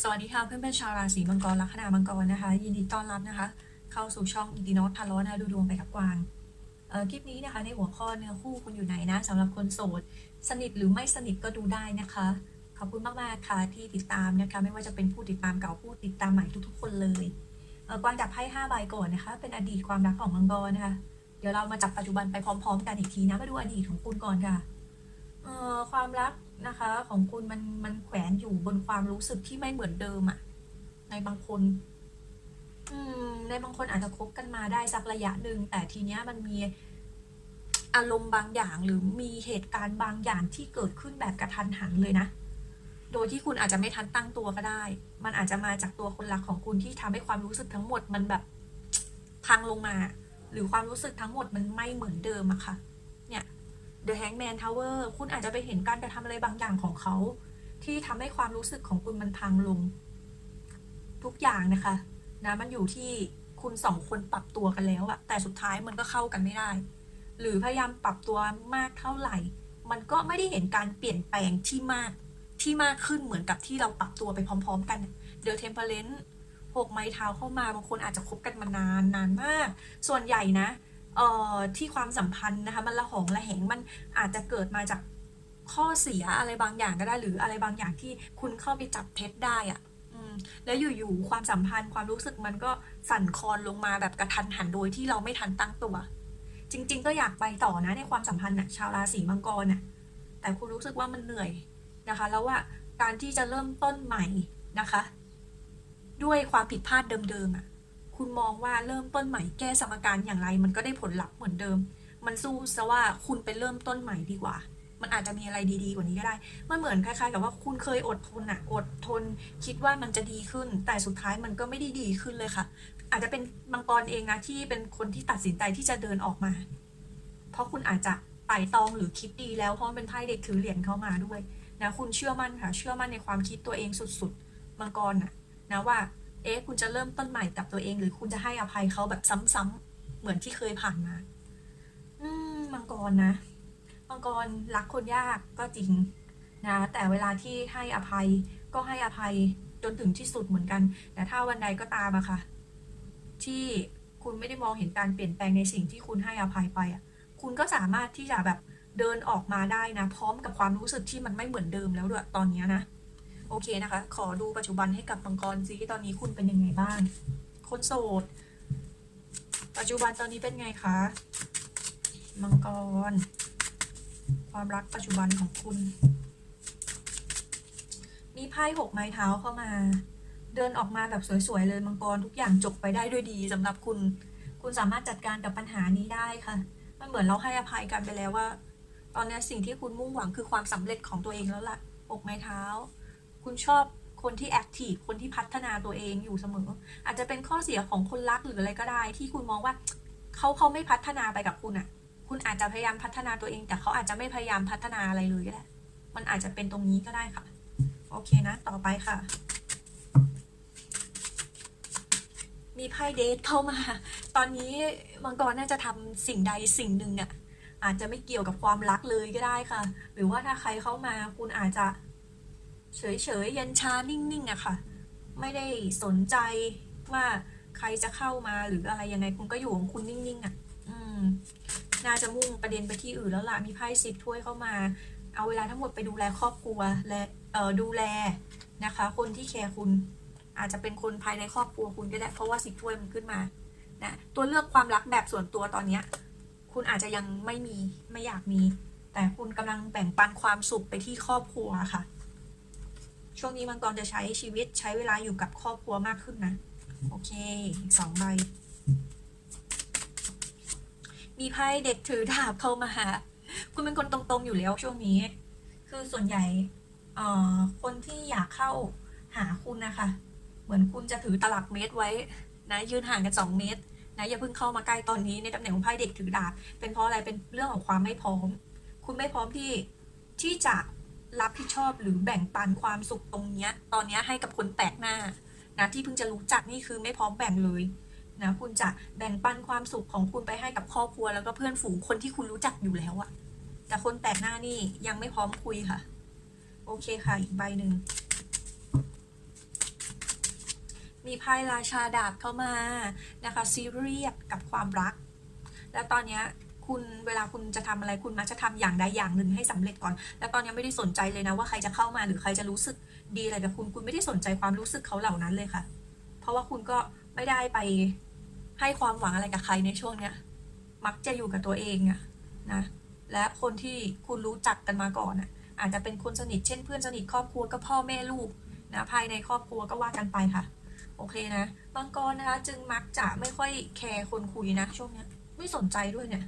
สวัสดีค่ะเพื่อนๆชาวราศีมังกรลัคนามังกรนะคะ ยินดีต้อนรับนะคะ เข้าสู่ช่องอินดิโนตพาร์ลนะคะดูดวงไปกับกวางคลิปนี้นะคะในหัวข้อเนื้อคู่คุณอยู่ไหนนะสำหรับคนโสด สนิทหรือไม่สนิทก็ดูได้นะคะ ขอบคุณมากๆค่ะที่ติดตามนะคะ ไม่ว่าจะเป็นผู้ติดตามเก่าผู้ติดตามใหม่ทุกๆ คนเลยเกวางจับไพ่ห้าใบก่อนนะคะ เป็นอดีตความรักของมังกรนะคะ เดี๋ยวเรามาจับปัจจุบันไปพร้อม ๆ กันอีกทีนะมาดูอดีตของคุณก่อนค่ะความรัก นะคะ ของคุณมันมันแขวนอยู่บนความรู้สึกที่ไม่เหมือนเดิมอะในบางคนอืมในบางคนอาจจะคบกันมาได้สักระยะหนึ่งแต่ทีเนี้ยมันมีอารมณ์บางอย่างหรือมีเหตุการณ์บางอย่างที่เกิดขึ้นแบบกระทันหันเลยนะ โดยที่คุณอาจจะไม่ทันตั้งตัวก็ได้ มันอาจจะมาจากตัวคนรักของคุณที่ทำให้ความรู้สึกทั้งหมดมันแบบพังลงมา หรือความรู้สึกทั้งหมดมันไม่เหมือนเดิมอะค่ะเนี่ย The Hangman Tower คุณอาจจะไปเห็นการกระทำอะไรบางอย่างของเขา ที่ทำให้ความรู้สึกของคุณมันพังลง ทุกอย่างนะคะนะมันอยู่ที่คุณสองคนปรับตัวกันแล้วอะแต่สุดท้ายมันก็เข้ากันไม่ได้ หรือพยายามปรับตัวมากเท่าไหร่ มันก็ไม่ได้เห็นการเปลี่ยนแปลงที่มากที่มากขึ้นเหมือนกับที่เราปรับตัวไปพร้อม ๆ กันเด e เทมเพลนหกไม้เท้าเข้ามาบางคนอาจจะคบกันมานานนานมาก ส่วนใหญ่นะ ที่ความสัมพันธ์นะคะมันละหองละแหงมันอาจจะเกิดมาจากข้อเสียอะไรบางอย่างก็ได้หรืออะไรบางอย่างที่คุณเข้าไปจับเท็จได้อะแล้วอยู่ๆความสัมพันธ์ความรู้สึกมันก็สั่นคลอนลงมาแบบกระทันหันโดยที่เราไม่ทันตั้งตัว จริง ๆ ก็อยากไปต่อนะในความสัมพันธ์น่ะชาวราศีมังกรน่ะแต่คุณรู้สึกว่ามันเหนื่อยนะคะ แล้วว่าการที่จะเริ่มต้นใหม่นะคะ ด้วยความผิดพลาดเดิมๆอะ คุณมองว่าเริ่มต้นใหม่แก้สมการอย่างไร มันก็ได้ผลลัพธ์เหมือนเดิม มันสู้ซะว่าคุณไปเริ่มต้นใหม่ดีกว่า มันอาจจะมีอะไรดีๆกว่านี้ก็ได้ มันเหมือนคล้ายๆ กับว่าคุณเคยอดทนอะอดทน คิดว่ามันจะดีขึ้น แต่สุดท้ายมันก็ไม่ได้ดีขึ้นเลยค่ะ อาจจะเป็นมังกรเองนะที่เป็นคนที่ตัดสินใจที่จะเดินออกมา เพราะคุณอาจจะไต่ตองหรือคิดดีแล้วเพราะเป็นไพ่เด็กถือเหรียญเข้ามาด้วยนะคุณเชื่อมั่นค่ะ เชื่อมั่นในความคิดตัวเองสุดๆ มังกรน่ะนะว่า เอ๊ะคุณจะเริ่มต้นใหม่กับตัวเอง หรือคุณจะให้อภัยเขาแบบซ้ำๆเหมือนที่เคยผ่านมา อืมมังกรนะมังกรรักคนยากก็จริงนะแต่เวลาที่ให้อภัยก็ให้อภัยจนถึงที่สุดเหมือนกัน แต่ถ้าวันใดก็ตามอะค่ะ ที่คุณไม่ได้มองเห็นการเปลี่ยนแปลงในสิ่งที่คุณให้อภัยไปอะคุณก็สามารถที่จะแบบเดินออกมาได้นะ พร้อมกับความรู้สึกที่มันไม่เหมือนเดิมแล้วด้วยตอนนี้นะ โอเคนะคะ ขอดูปัจจุบันให้กับมังกรซิตอนนี้คุณเป็นยังไงบ้าง คนโสด ปัจจุบันตอนนี้เป็นไงคะ มังกร ความรักปัจจุบันของคุณ มีไพ่หกไม้เท้าเข้ามา เดินออกมาแบบสวยๆเลยมังกรทุกอย่างจบไปได้ด้วยดีสำหรับคุณ คุณสามารถจัดการกับปัญหานี้ได้ค่ะ มันเหมือนเราให้อภัยกันไปแล้วว่า ตอนนี้สิ่งที่คุณมุ่งหวังคือความสำเร็จของตัวเองแล้วล่ะหกไม้เท้า คุณชอบคนที่แอคทีฟคนที่พัฒนาตัวเองอยู่เสมอ อาจจะเป็นข้อเสียของคนรักหรืออะไรก็ได้ ที่คุณมองว่าเขาเขาไม่พัฒนาไปกับคุณอะ คุณอาจจะพยายามพัฒนาตัวเอง แต่เขาอาจจะไม่พยายามพัฒนาอะไรเลยก็ได้มันอาจจะเป็นตรงนี้ก็ได้ค่ะ โอเคนะ ต่อไปค่ะ มีไพ่เดทเข้ามา ตอนนี้มังกรน่าจะทำสิ่งใดสิ่งหนึ่งอะอาจจะไม่เกี่ยวกับความรักเลยก็ได้ค่ะ หรือว่าถ้าใครเข้ามาคุณอาจจะ เฉยๆยันชานิ่งๆอะค่ะ ไม่ได้สนใจว่าใครจะเข้ามาหรืออะไรยังไงคุณก็อยู่ของคุณนิ่งๆอะอืม น่าจะมุ่งประเด็นไปที่อื่นแล้วล่ะมีไพ่สิบถ้วยเข้ามา เอาเวลาทั้งหมดไปดูแลครอบครัวและเอ่อดูแลนะคะ คนที่แคร์คุณ อาจจะเป็นคนภายในครอบครัวคุณก็ได้เพราะว่าสิบถ้วยมันขึ้นมานะตัวเลือกความรักแบบส่วนตัวตอนเนี้ย คุณอาจจะยังไม่มีไม่อยากมี แต่คุณกำลังแบ่งปันความสุขไปที่ครอบครัวค่ะ ช่วงนี้มังกรจะใช้ชีวิตใช้เวลาอยู่กับครอบครัวมากขึ้นนะ โอเคอีกสองใบ มีไพ่เด็กถือดาบเข้ามาหาคุณเป็นคนตรงๆอยู่แล้วช่วงนี้ คือส่วนใหญ่เอ่อคนที่อยากเข้าหาคุณนะคะ เหมือนคุณจะถือตลับเมตรไว้ นะยืนห่างกันสองเมตรนะอย่าเพิ่งเข้ามาใกล้ตอนนี้ในตำแหน่งของไพ่เด็กถือดาบเป็นเพราะอะไรเป็นเรื่องของความไม่พร้อม คุณไม่พร้อมที่ที่จะ รับผิดชอบหรือแบ่งปันความสุขตรงเนี้ย ตอนเนี้ยให้กับคนแปลกหน้านะที่เพิ่งจะรู้จักนี่คือไม่พร้อมแบ่งเลยนะคุณจะแบ่งปันความสุขของคุณไปให้กับครอบครัว แล้วก็เพื่อนฝูงคนที่คุณรู้จักอยู่แล้วอะแต่คนแปลกหน้านี่ยังไม่พร้อมคุยค่ะ โอเคค่ะอีกใบหนึ่งมีไพ่ราชาดาบเข้ามานะคะซีเรียสกับความรัก แล้วตอนนี้ คุณเวลาคุณจะทำอะไรคุณมักจะทำอย่างใดอย่างหนึ่งให้สำเร็จก่อน แล้วตอนนี้ไม่ได้สนใจเลยนะว่าใครจะเข้ามาหรือใครจะรู้สึกดีอะไรกับคุณคุณไม่ได้สนใจความรู้สึกเขาเหล่านั้นเลยค่ะ เพราะว่าคุณก็ไม่ได้ไปให้ความหวังอะไรกับใครในช่วงเนี้ย มักจะอยู่กับตัวเองอะนะ และคนที่คุณรู้จักกันมาก่อนอะอาจจะเป็นคนสนิทเช่นเพื่อนสนิทครอบครัวก็พ่อแม่ลูกนะภายในครอบครัวก็ว่ากันไปค่ะ โอเคนะบางกรนะคะ จึงมักจะไม่ค่อยแคร์คนคุยนะช่วงเนี้ย ไม่สนใจด้วยเนี่ย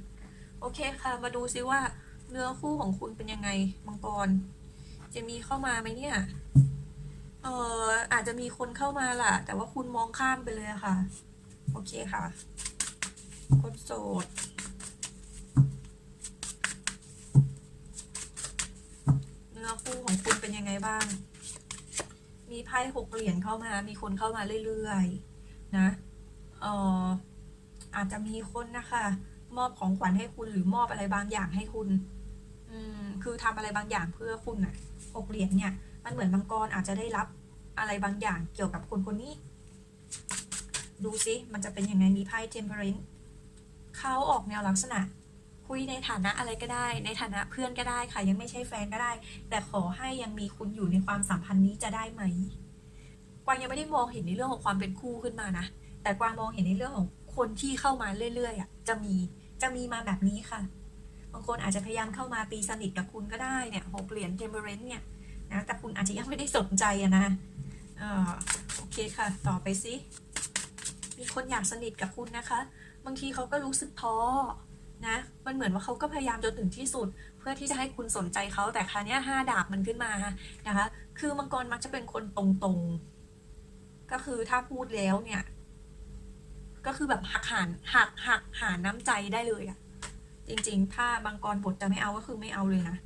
โอเคค่ะ มาดูซิว่าเนื้อคู่ของคุณเป็นยังไงมังกร จะมีเข้ามาไหมเนี่ย เอออาจจะมีคนเข้ามาล่ะ แต่ว่าคุณมองข้ามไปเลยค่ะ โอเคค่ะ คนโสด เนื้อคู่ของคุณเป็นยังไงบ้าง มีไพ่หกเหรียญเข้ามา มีคนเข้ามาเรื่อยๆ นะ เอ่ออาจจะมีคนนะคะ มอบของขวัญให้คุณหรือมอบอะไรบางอย่างให้คุณ อืมคือทำอะไรบางอย่างเพื่อคุณน่ะหกเหรียญเนี่ย มันเหมือนมังกรอาจจะได้รับอะไรบางอย่างเกี่ยวกับคนคนนี้ ดูซิมันจะเป็นยังไงมีไพ่เทมเพอร์เรนเขาออกแนวลักษณะ คุยในฐานะอะไรก็ได้ ในฐานะเพื่อนก็ได้ค่ะ ยังไม่ใช่แฟนก็ได้ แต่ขอให้ยังมีคุณอยู่ในความสัมพันธ์นี้จะได้ไหมกวางยังไม่ได้มองเห็นในเรื่องของความเป็นคู่ขึ้นมานะแต่กวางมองเห็นในเรื่องของคนที่เข้ามาเรื่อยๆอะจะมี จะมีมาแบบนี้ค่ะ บางคนอาจจะพยายามเข้ามาตีสนิทกับคุณก็ได้เนี่ยหกเหรียญเทมเ e อร์เรนเนี่ยนะแต่คุณอาจจะยังไม่ได้สนใจอะนะเออโอเคค่ะ ต่อไปสิมีคนอยากสนิทกับคุณนะคะ บางทีเขาก็รู้สึกท้อนะ มันเหมือนว่าเขาก็พยายามจนถึงที่สุด เพื่อที่จะให้คุณสนใจเขาแต่คราวนี้ห้าดาบมันขึ้นมานะคะ คือมังกรมักจะเป็นคนตรงๆ ก็คือถ้าพูดแล้วเนี่ย ก็คือแบบหักหานหักหักหาน้ำใจได้เลยอะจริง ๆ ถ้าบางกรบทจะไม่เอาก็คือไม่เอาเลยนะ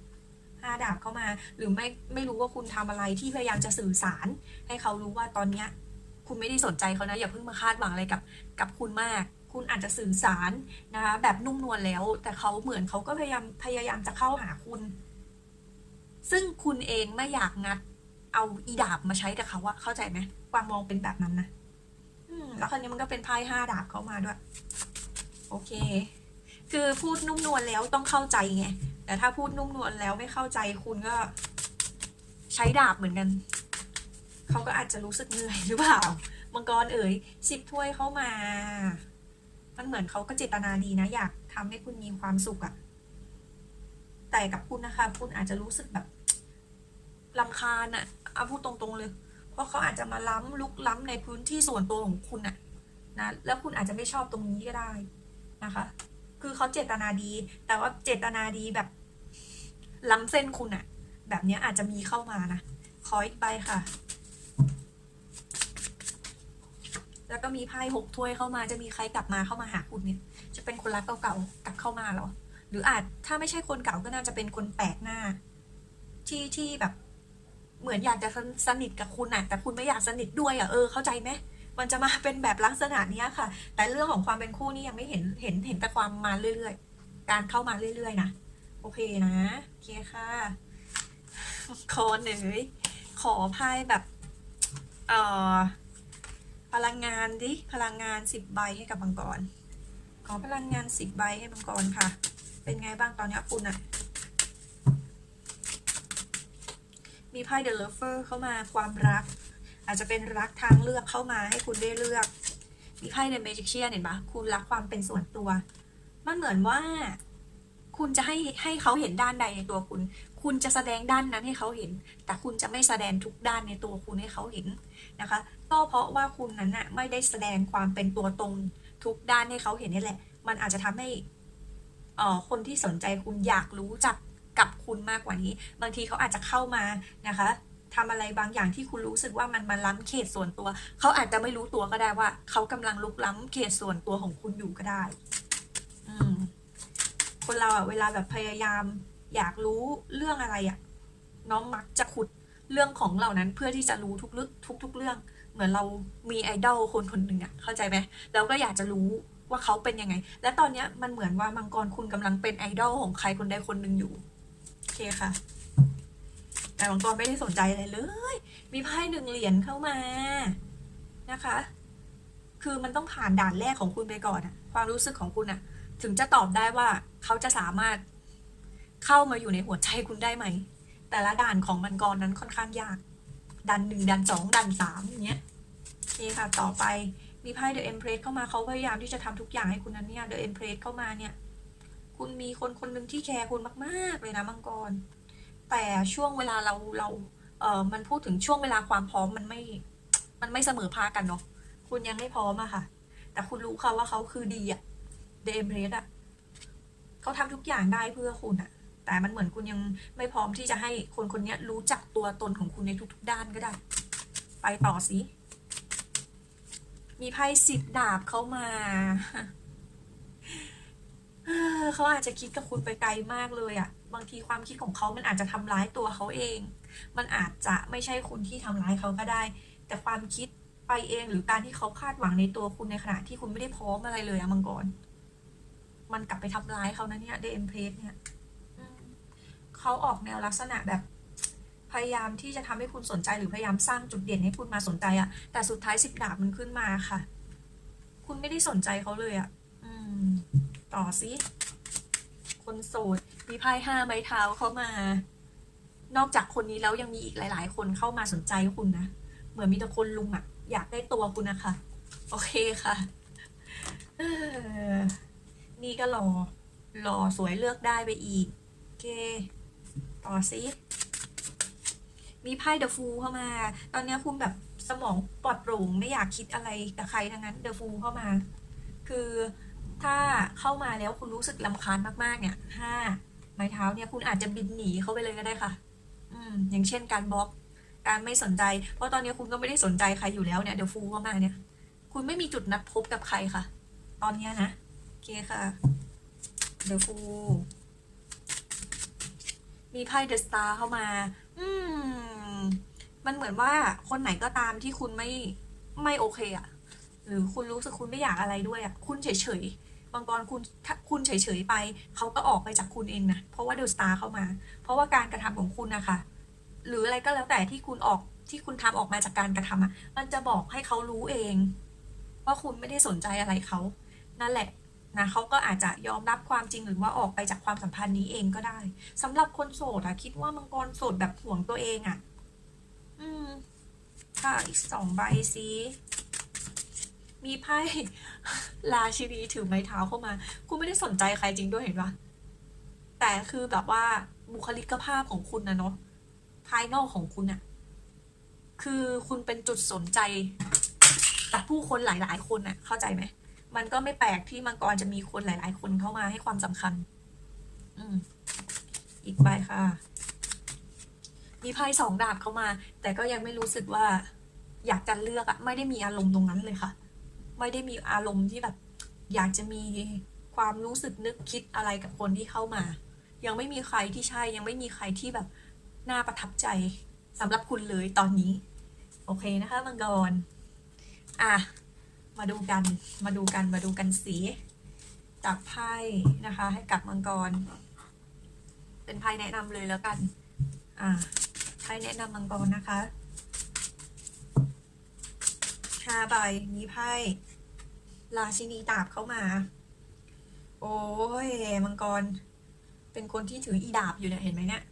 ห้าดาบเข้ามา หรือไม่ไม่รู้ว่าคุณทำอะไรที่พยายามจะสื่อสาร ให้เขารู้ว่าตอนเนี้ยคุณไม่ได้สนใจเขานะ อย่าเพิ่งมาคาดหวังอะไรกับกับคุณมาก คุณอาจจะสื่อสารนะคะแบบนุ่มนวลแล้ว แต่เขาเหมือนเขาก็พยายามพยายามจะเข้าหาคุณ ซึ่งคุณเองไม่อยากงัด เอาอีดาบมาใช้กับเขาอะเข้าใจไหมกวางมองเป็นแบบนั้นนะ แล้วคราวนี้มันก็เป็นไพ่ห้าดาบเข้ามาด้วย โอเค คือพูดนุ่มนวลแล้วต้องเข้าใจไง แต่ถ้าพูดนุ่มนวลแล้วไม่เข้าใจคุณก็ ใช้ดาบเหมือนกัน เขาก็อาจจะรู้สึกเหนื่อยหรือเปล่า มังกรเอ๋ยสิบถ้วยเข้ามา มันเหมือนเขาก็เจตนาดีนะ อยากทำให้คุณมีความสุขอะแต่กับคุณนะคะ คุณอาจจะรู้สึกแบบลำคาญอะเอาพูดตรงๆเลย เพราะเขาอาจจะมาล้ำลุกล้ำในพื้นที่ส่วนตัวของคุณอะนะแล้วคุณอาจจะไม่ชอบตรงนี้ก็ได้นะคะ คือเขาเจตนาดี แต่ว่าเจตนาดีแบบล้ำเส้นคุณอะแบบนี้อาจจะมีเข้ามานะขออีกใบค่ะ แล้วก็มีไพ่หกถ้วยเข้ามาจะมีใครกลับมาเข้ามาหาคุณเนี่ย จะเป็นคนรักเก่าๆกลับเข้ามาหรอ หรืออาจถ้าไม่ใช่คนเก่าก็น่าจะเป็นคนแปลกหน้า ที่ที่แบบ เหมือนอยากจะสนิทกับคุณน่ะแต่คุณไม่อยากสนิทด้วยอะเออเข้าใจไหมมันจะมาเป็นแบบลักษณะนี้ค่ะ แต่เรื่องของความเป็นคู่นี่ยังไม่เห็นเห็นเห็นแต่ความมาเรื่อยๆ การเข้ามาเรื่อยๆนะโอเคนะโอเคค่ะคอนเอ๋ยขอไพ่แบบเอ่อพลังงานดิพลังงานสิบใบให้กับมังกรขอพลังงานสิบใบให้มังกรค่ะ เป็นไงบ้างตอนนี้คุณอะ มีไพ่ The Lover เข้ามาความรัก อาจจะเป็นรักทางเลือกเข้ามาให้คุณได้เลือก มีไพ่ The Magician เห็นปะคุณรักความเป็นส่วนตัว มันเหมือนว่า คุณจะให้ให้เขาเห็นด้านใดในตัวคุณ คุณจะแสดงด้านนั้นให้เขาเห็น แต่คุณจะไม่แสดงทุกด้านในตัวคุณให้เขาเห็นนะคะ ก็เพราะว่าคุณนั้นน่ะไม่ได้แสดงความเป็นตัวตนทุกด้านให้เขาเห็นนี่แหละ มันอาจจะทำให้เอ่อคนที่สนใจคุณอยากรู้จัก กับคุณมากกว่านี้ บางทีเขาอาจจะเข้ามานะคะทำอะไรบางอย่างที่คุณรู้สึกว่ามันมาล้ำเขตส่วนตัว เขาอาจจะไม่รู้ตัวก็ได้ว่า เขากำลังลุกล้ำเขตส่วนตัวของคุณอยู่ก็ได้ อืม คนเราอะเวลาแบบพยายาม อยากรู้เรื่องอะไรอะน้องมักจะขุดเรื่องของเหล่านั้นเพื่อที่จะรู้ทุกเรื่องทุกทุกเรื่อง เหมือนเรามีไอดอลคนคนหนึ่งอะเข้าใจไหมเราก็อยากจะรู้ว่าเขาเป็นยังไง และตอนเนี้ยมันเหมือนว่ามังกรคุณกำลังเป็นไอดอลของใครคนใดคนหนึ่งอยู่ โอเคค่ะ แต่มังกรไม่ได้สนใจอะไรเลย มีไพ่หนึ่งเหรียญเข้ามานะคะ คือมันต้องผ่านด่านแรกของคุณไปก่อนอะความรู้สึกของคุณอะถึงจะตอบได้ว่าเขาจะสามารถเข้ามาอยู่ในหัวใจคุณได้ไหม แต่ละด่านของมังกรนั้นค่อนข้างยาก ดันหนึ่งดันสองดันสามอย่างเงี้ยโอเคค่ะ ต่อไปมีไพ่ The Empress เข้ามาเขาพยายามที่จะทำทุกอย่างให้คุณนั้นเนี่ย The Empress เข้ามาเนี่ย คุณมีคนคนหนึ่งที่แคร์คุณมาก ๆ เลยนะมังกร แต่ช่วงเวลาเราเราเออมันพูดถึงช่วงเวลาความพร้อมมันไม่ มันไม่เสมอภาคกันเนาะคุณยังไม่พร้อมอะค่ะ แต่คุณรู้ค่ะว่าเขาคือดีอะเดมเรสอะเขาทำทุกอย่างได้เพื่อคุณอะแต่มันเหมือนคุณยังไม่พร้อมที่จะให้คนคนนี้รู้จักตัวตนของคุณในทุก ๆ ด้านก็ได้ ไปต่อสิมีไพ่สิบดาบเข้ามา เขาอาจจะคิดกับคุณไปไกลมากเลยอะบางทีความคิดของเขามันอาจจะทำร้ายตัวเขาเอง มันอาจจะไม่ใช่คุณที่ทำร้ายเขาก็ได้ แต่ความคิดไปเองหรือการที่เขาคาดหวังในตัวคุณในขณะที่คุณไม่ได้พร้อมอะไรเลยอะมังกร มันกลับไปทำร้ายเขานะเนี่ยเดมเพลสเนี่ยเขาออกแนวลักษณะแบบพยายามที่จะทำให้คุณสนใจหรือพยายามสร้างจุดเด่นให้คุณมาสนใจอะแต่สุดท้ายสิบดาบมันขึ้นมาค่ะ คุณไม่ได้สนใจเขาเลยอะอืม ต่อสิคนโสดมีไพ่ห้าไม้เท้าเข้ามา นอกจากคนนี้แล้วยังมีอีกหลาย ๆ คนเข้ามาสนใจคุณนะ เหมือนมีแต่คนลุงอะอยากได้ตัวคุณนะคะ โอเคค่ะนี่ก็รอรอสวยเลือกได้ไปอีกโอเค ต่อสิมีไพ่เดอะฟูเข้ามา ตอนนี้คุณแบบสมองปลอดโปร่งไม่อยากคิดอะไรกับใครทั้งนั้นเดอะฟูเข้ามา คือ ถ้าเข้ามาแล้วคุณรู้สึกลำคาญมากๆ เนี่ยห้าไม้เท้าเนี่ยคุณอาจจะบินหนีเขาไปเลยก็ได้ค่ะ อืม อย่างเช่นการบล็อก การไม่สนใจ เพราะตอนนี้คุณก็ไม่ได้สนใจใครอยู่แล้วเนี่ยเดี๋ยวฟูเข้ามาเนี่ย คุณไม่มีจุดนัดพบกับใครค่ะ ตอนนี้นะโอเคค่ะ เดี๋ยวฟูมีไพ่เดอะสตาร์เข้ามา อืม มันเหมือนว่าคนไหนก็ตามที่คุณไม่ไม่โอเคอะหรือคุณรู้สึกคุณไม่อยากอะไรด้วยอะคุณเฉยๆ บางตอนคุณถ้าคุณเฉยๆไป เขาก็ออกไปจากคุณเองนะ เพราะว่าเดอะสตาร์เข้ามา เพราะว่าการกระทำของคุณนะคะ หรืออะไรก็แล้วแต่ที่คุณออกที่คุณทำออกมาจากการกระทำอะ มันจะบอกให้เขารู้เอง ว่าคุณไม่ได้สนใจอะไรเขา นั่นแหละนะเขาก็อาจจะยอมรับความจริงหรือว่าออกไปจากความสัมพันธ์นี้เองก็ได้สำหรับคนโสดอะคิดว่ามังกรโสดแบบห่วงตัวเองอะอืมค่ะอีกสองใบสิ มีไพ่ราชินีถือไม้เท้าเข้ามา คุณไม่ได้สนใจใครจริงด้วยเห็นปะแต่คือแบบว่าบุคลิกภาพของคุณนะเนาะภายนอกของคุณอะคือคุณเป็นจุดสนใจจากผู้คนหลาย ๆ คนอะเข้าใจไหมมันก็ไม่แปลกที่มังกรจะมีคนหลาย ๆ คนเข้ามาให้ความสำคัญ อืม อีกใบค่ะ มีไพ่สองดาบเข้ามา แต่ก็ยังไม่รู้สึกว่า อยากจะเลือกอะไม่ได้มีอารมณ์ตรงนั้นเลยค่ะ ไม่ได้มีอารมณ์ที่แบบ อยากจะมีความรู้สึกนึกคิดอะไรกับคนที่เข้ามา ยังไม่มีใครที่ใช่ยังไม่มีใครที่แบบน่าประทับใจสำหรับคุณเลยตอนนี้ โอเคนะคะมังกรอะมาดูกันมาดูกันมาดูกันสีจากไพ่นะคะ ให้กับมังกร เป็นไพ่แนะนำเลยแล้วกัน อะไพ่แนะนำมังกรนะคะห้าใบมีไพ่ ราชินีดาบเข้ามา โอ้ยมังกร เป็นคนที่ถืออีดาบอยู่เนี่ยเห็นไหมเนี่ย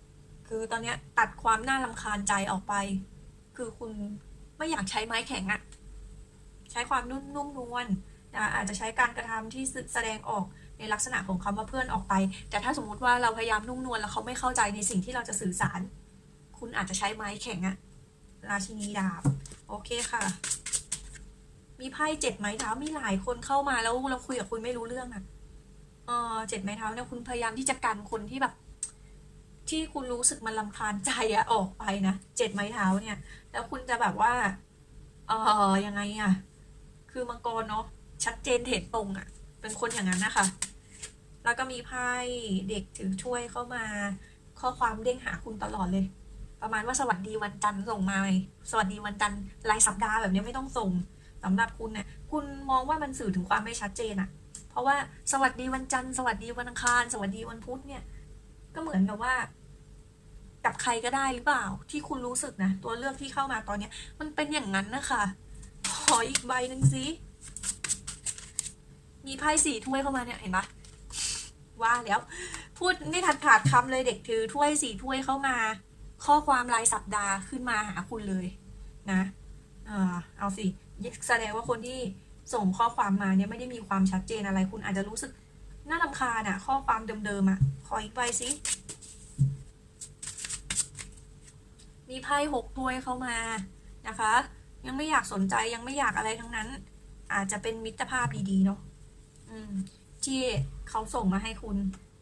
คือตอนเนี้ยตัดความน่ารำคาญใจออกไป คือคุณไม่อยากใช้ไม้แข็งอะใช้ความนุ่มนุ่มนวลนะอาจจะใช้การกระทำที่แสดงออกในลักษณะของคำว่าเพื่อนออกไป แต่ถ้าสมมุติว่าเราพยายามนุ่มนวลแล้วเขาไม่เข้าใจในสิ่งที่เราจะสื่อสาร คุณอาจจะใช้ไม้แข็งอะราชินีดาบ โอเคค่ะ มีไพ่เจ็ดไม้เท้ามีหลายคนเข้ามาแล้วเราคุยกับคุณไม่รู้เรื่องอะเออเจ็ดไม้เท้าเนี่ยคุณพยายามที่จะกันคนที่แบบ ที่คุณรู้สึกมันลำคาญใจอะออกไปนะเจ็ดไม้เท้าเนี่ย แล้วคุณจะแบบว่า เออยังไงอะคือมังกรเนาะชัดเจนเห็นตรงอะเป็นคนอย่างนั้นนะคะ แล้วก็มีไพ่เด็กถือช่วยเข้ามา ข้อความเด้งหาคุณตลอดเลย ประมาณว่าสวัสดีวันจันทร์ส่งมาไหมสวัสดีวันจันทร์รายสัปดาห์แบบนี้ไม่ต้องส่ง สำหรับคุณเนี่ยคุณมองว่ามันสื่อถึงความไม่ชัดเจนอะเพราะว่าสวัสดีวันจันทร์สวัสดีวันอังคาร สวัสดีวันพุธเนี่ย ก็เหมือนกับว่า กับใครก็ได้หรือเปล่า ที่คุณรู้สึกนะตัวเลือกที่เข้ามาตอนเนี้ย มันเป็นอย่างนั้นนะคะขออีกใบหนึ่งสิมีไพ่สี่ถ้วยเข้ามาเนี่ยเห็นปะว่าแล้วพูดไม่ทันขาดคำเลยเด็กถือถ้วยสี่ถ้วยเข้ามา ข้อความรายสัปดาห์ขึ้นมาหาคุณเลยนะอ่าเอาสิ แสดงว่าคนที่ส่งข้อความมาเนี่ยไม่ได้มีความชัดเจนอะไร คุณอาจจะรู้สึกน่ารำคาญอะข้อความเดิมๆอะขออีกใบสิมีไพ่หกถ้วยเข้ามานะคะ ยังไม่อยากสนใจยังไม่อยากอะไรทั้งนั้น อาจจะเป็นมิตรภาพดีๆเนาะที่เขาส่งมาให้คุณ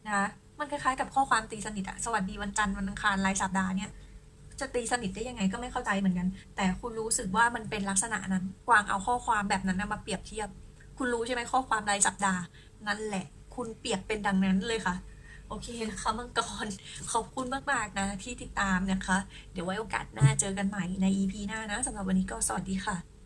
นะคะมันคล้ายๆกับข้อความตีสนิทอะสวัสดีวันจันทร์วันอังคารรายสัปดาห์เนี่ย จะตีสนิทได้ยังไงก็ไม่เข้าใจเหมือนกัน แต่คุณรู้สึกว่ามันเป็นลักษณะนั้น กวางเอาข้อความแบบนั้นมาเปรียบเทียบ คุณรู้ใช่ไหมข้อความรายสัปดาห์ นั่นแหละ คุณเปรียบเป็นดังนั้นเลยค่ะ โอเคนะคะมังกร ขอบคุณมากๆนะที่ติดตามนะคะ เดี๋ยวไว้โอกาสหน้าเจอกันใหม่ใน EP หน้านะสำหรับวันนี้ก็สวัสดีค่ะ